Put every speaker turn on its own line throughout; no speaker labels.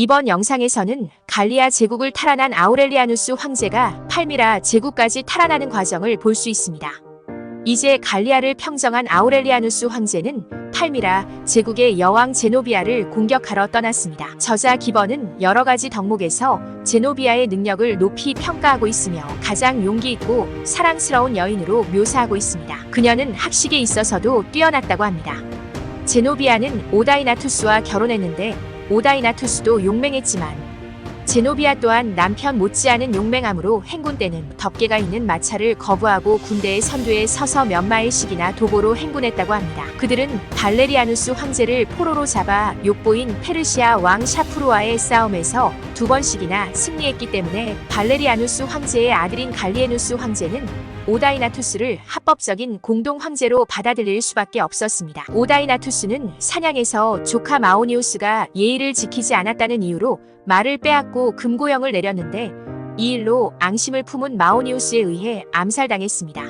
이번 영상에서는 갈리아 제국을 탈환한 아우렐리아누스 황제가 팔미라 제국까지 탈환하는 과정을 볼 수 있습니다. 이제 갈리아를 평정한 아우렐리아누스 황제는 팔미라 제국의 여왕 제노비아를 공격하러 떠났습니다. 저자 기번은 여러 가지 덕목에서 제노비아의 능력을 높이 평가하고 있으며 가장 용기 있고 사랑스러운 여인으로 묘사하고 있습니다. 그녀는 학식에 있어서도 뛰어났다고 합니다. 제노비아는 오다이나투스와 결혼했는데 오다이나투스도 용맹했지만 제노비아 또한 남편 못지않은 용맹함으로 행군 때는 덮개가 있는 마차를 거부하고 군대의 선두에 서서 몇 마일씩이나 도보로 행군했다고 합니다. 그들은 발레리아누스 황제를 포로로 잡아 욕보인 페르시아 왕 샤프루와의 싸움에서 두 번씩이나 승리했기 때문에 발레리아누스 황제의 아들인 갈리에누스 황제는 오다이나투스를 합법적인 공동 황제로 받아들일 수밖에 없었습니다. 오다이나투스는 사냥에서 조카 마오니우스가 예의를 지키지 않았다는 이유로 말을 빼앗고 금고형을 내렸는데 이 일로 앙심을 품은 마오니우스에 의해 암살당했습니다.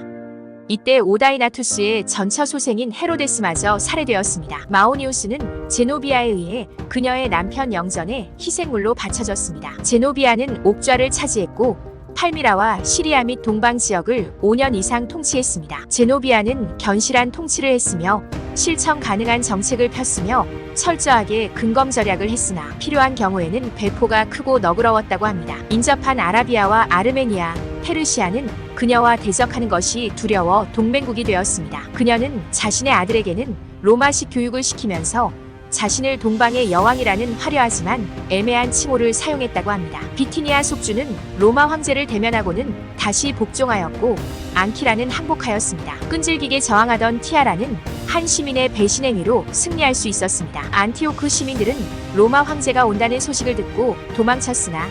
이때 오다이나투스의 전처 소생인 헤로데스마저 살해되었습니다. 마오니우스는 제노비아에 의해 그녀의 남편 영전에 희생물로 바쳐졌습니다. 제노비아는 옥좌를 차지했고 팔미라와 시리아 및 동방 지역을 5년 이상 통치했습니다. 제노비아는 견실한 통치를 했으며 실천 가능한 정책을 폈으며 철저하게 근검 절약을 했으나 필요한 경우에는 배포가 크고 너그러웠다고 합니다. 인접한 아라비아와 아르메니아, 페르시아는 그녀와 대적하는 것이 두려워 동맹국이 되었습니다. 그녀는 자신의 아들에게는 로마식 교육을 시키면서 자신을 동방의 여왕이라는 화려하지만 애매한 칭호를 사용했다고 합니다. 비티니아 속주는 로마 황제를 대면하고는 다시 복종하였고 앙키라는 항복하였습니다. 끈질기게 저항하던 티아라는 한 시민의 배신 행위로 승리할 수 있었습니다. 안티오크 시민들은 로마 황제가 온다는 소식을 듣고 도망쳤으나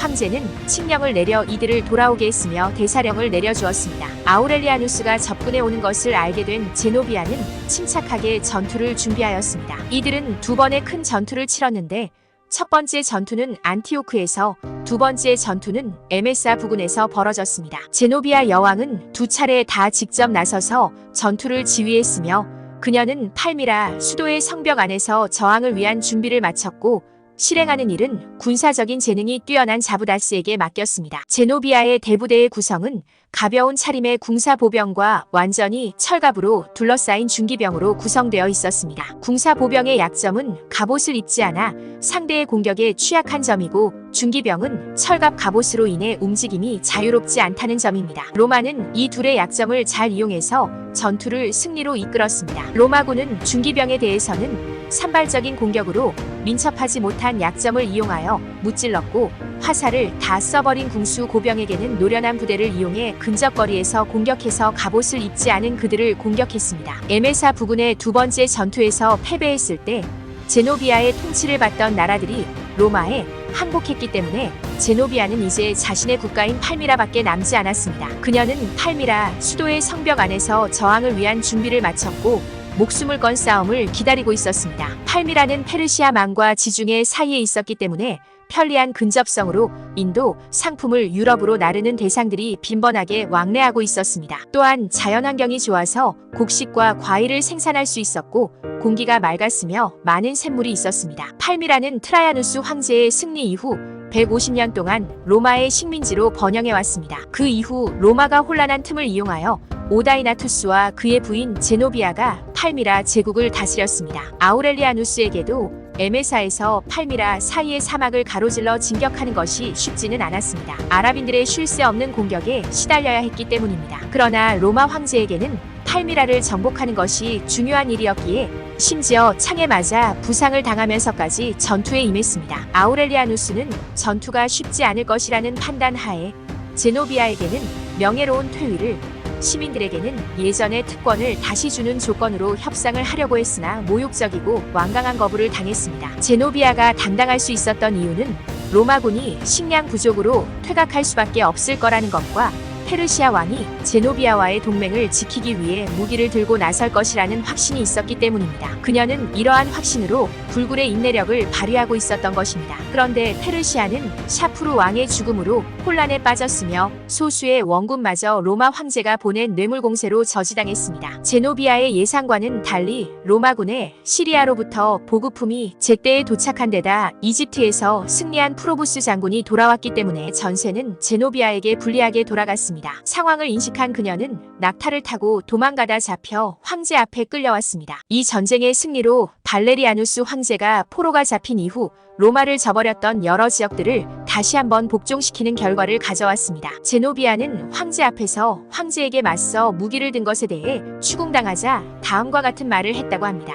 황제는 칙령을 내려 이들을 돌아오게 했으며 대사령을 내려주었습니다. 아우렐리아누스가 접근해 오는 것을 알게 된 제노비아는 침착하게 전투를 준비하였습니다. 이들은 두 번의 큰 전투를 치렀는데 첫 번째 전투는 안티오크에서 두 번째 전투는 에메사 부근에서 벌어졌습니다. 제노비아 여왕은 두 차례 다 직접 나서서 전투를 지휘했으며 그녀는 팔미라 수도의 성벽 안에서 저항을 위한 준비를 마쳤고 실행하는 일은 군사적인 재능이 뛰어난 자부다스에게 맡겼습니다. 제노비아의 대부대의 구성은 가벼운 차림의 궁사보병과 완전히 철갑으로 둘러싸인 중기병으로 구성되어 있었습니다. 궁사보병의 약점은 갑옷을 입지 않아 상대의 공격에 취약한 점이고 중기병은 철갑 갑옷으로 인해 움직임이 자유롭지 않다는 점입니다. 로마는 이 둘의 약점을 잘 이용해서 전투를 승리로 이끌었습니다. 로마군은 중기병에 대해서는 산발적인 공격으로 민첩하지 못한 약점을 이용하여 무찔렀고 화살을 다 써버린 궁수 고병에게는 노련한 부대를 이용해 근접거리에서 공격해서 갑옷을 입지 않은 그들을 공격했습니다. 에메사 부근의 두 번째 전투에서 패배했을 때 제노비아의 통치를 받던 나라들이 로마에 항복했기 때문에 제노비아는 이제 자신의 국가인 팔미라밖에 남지 않았습니다. 그녀는 팔미라 수도의 성벽 안에서 저항을 위한 준비를 마쳤고 목숨을 건 싸움을 기다리고 있었습니다. 팔미라는 페르시아 망과 지중해 사이에 있었기 때문에 편리한 근접성으로 인도 상품을 유럽으로 나르는 대상들이 빈번하게 왕래하고 있었습니다. 또한 자연환경이 좋아서 곡식과 과일을 생산할 수 있었고 공기가 맑았으며 많은 샘물이 있었습니다. 팔미라는 트라야누스 황제의 승리 이후 150년 동안 로마의 식민지로 번영해 왔습니다. 그 이후 로마가 혼란한 틈을 이용하여 오다이나투스와 그의 부인 제노비아가 팔미라 제국을 다스렸습니다. 아우렐리아누스에게도 에메사에서 팔미라 사이의 사막을 가로질러 진격하는 것이 쉽지는 않았습니다. 아랍인들의 쉴 새 없는 공격에 시달려야 했기 때문입니다. 그러나 로마 황제에게는 팔미라를 정복하는 것이 중요한 일이었기에 심지어 창에 맞아 부상을 당하면서까지 전투에 임했습니다. 아우렐리아누스는 전투가 쉽지 않을 것이라는 판단 하에 제노비아에게는 명예로운 퇴위를 시민들에게는 예전의 특권을 다시 주는 조건으로 협상을 하려고 했으나 모욕적이고 완강한 거부를 당했습니다. 제노비아가 당당할 수 있었던 이유는 로마군이 식량 부족으로 퇴각할 수밖에 없을 거라는 것과 페르시아 왕이 제노비아와의 동맹을 지키기 위해 무기를 들고 나설 것이라는 확신이 있었기 때문입니다. 그녀는 이러한 확신으로 불굴의 인내력을 발휘하고 있었던 것입니다. 그런데 페르시아는 샤프루 왕의 죽음으로 혼란에 빠졌으며 소수의 원군마저 로마 황제가 보낸 뇌물 공세로 저지당했습니다. 제노비아의 예상과는 달리 로마군의 시리아로부터 보급품이 제때에 도착한 데다 이집트에서 승리한 프로부스 장군이 돌아왔기 때문에 전세는 제노비아에게 불리하게 돌아갔습니다. 상황을 인식한 그녀는 낙타를 타고 도망가다 잡혀 황제 앞에 끌려왔습니다. 이 전쟁의 승리로 발레리아누스 황제가 포로가 잡힌 이후 로마를 저버렸던 여러 지역들을 다시 한번 복종시키는 결과를 가져왔습니다. 제노비아는 황제 앞에서 황제에게 맞서 무기를 든 것에 대해 추궁당하자 다음과 같은 말을 했다고 합니다.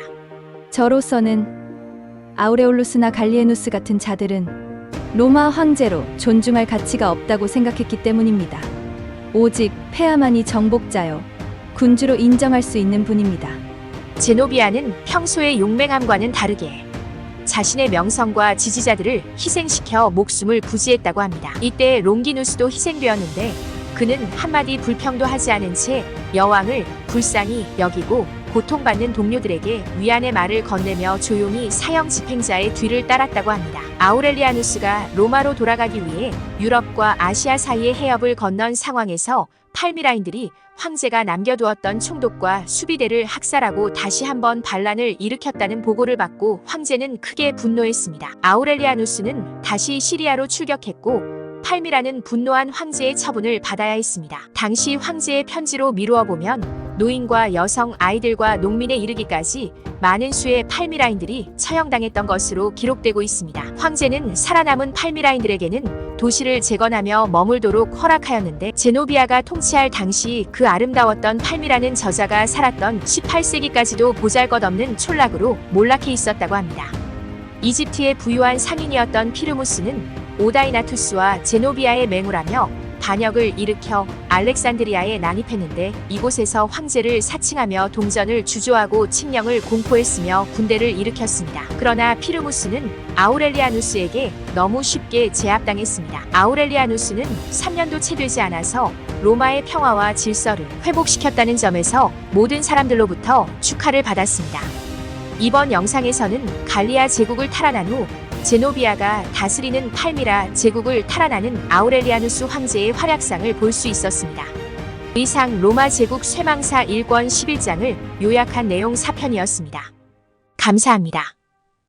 저로서는 아우레올루스나 갈리에누스 같은 자들은 로마 황제로 존중할 가치가 없다고 생각했기 때문입니다. 오직 폐하만이 정복자요 군주로 인정할 수 있는 분입니다.
제노비아는 평소의 용맹함과는 다르게 자신의 명성과 지지자들을 희생시켜 목숨을 부지했다고 합니다. 이때 롱기누스도 희생되었는데 그는 한마디 불평도 하지 않은 채 여왕을 불쌍히 여기고 고통받는 동료들에게 위안의 말을 건네며 조용히 사형 집행자의 뒤를 따랐다고 합니다. 아우렐리아누스가 로마로 돌아가기 위해 유럽과 아시아 사이의 해협을 건넌 상황에서 팔미라인들이 황제가 남겨두었던 총독과 수비대를 학살하고 다시 한번 반란을 일으켰다는 보고를 받고 황제는 크게 분노했습니다. 아우렐리아누스는 다시 시리아로 출격했고 팔미라는 분노한 황제의 처분을 받아야 했습니다. 당시 황제의 편지로 미루어 보면 노인과 여성, 아이들과 농민에 이르기까지 많은 수의 팔미라인들이 처형당했던 것으로 기록되고 있습니다. 황제는 살아남은 팔미라인들에게는 도시를 재건하며 머물도록 허락하였는데 제노비아가 통치할 당시 그 아름다웠던 팔미라는 저자가 살았던 18세기까지도 보잘것없는 촌락으로 몰락해 있었다고 합니다. 이집트의 부유한 상인이었던 피르무스는 오다이나투스와 제노비아의 맹우라며 반역을 일으켜 알렉산드리아에 난입했는데 이곳에서 황제를 사칭하며 동전을 주조하고 칙령을 공포했으며 군대를 일으켰습니다. 그러나 피르무스는 아우렐리아누스에게 너무 쉽게 제압당했습니다. 아우렐리아누스는 3년도 채 되지 않아서 로마의 평화와 질서를 회복시켰다는 점에서 모든 사람들로부터 축하를 받았습니다. 이번 영상에서는 갈리아 제국을 탈환한 후 제노비아가 다스리는 팔미라 제국을 탈환하는 아우렐리아누스 황제의 활약상을 볼 수 있었습니다. 이상 로마 제국 쇠망사 1권 11장을 요약한 내용 4편이었습니다. 감사합니다.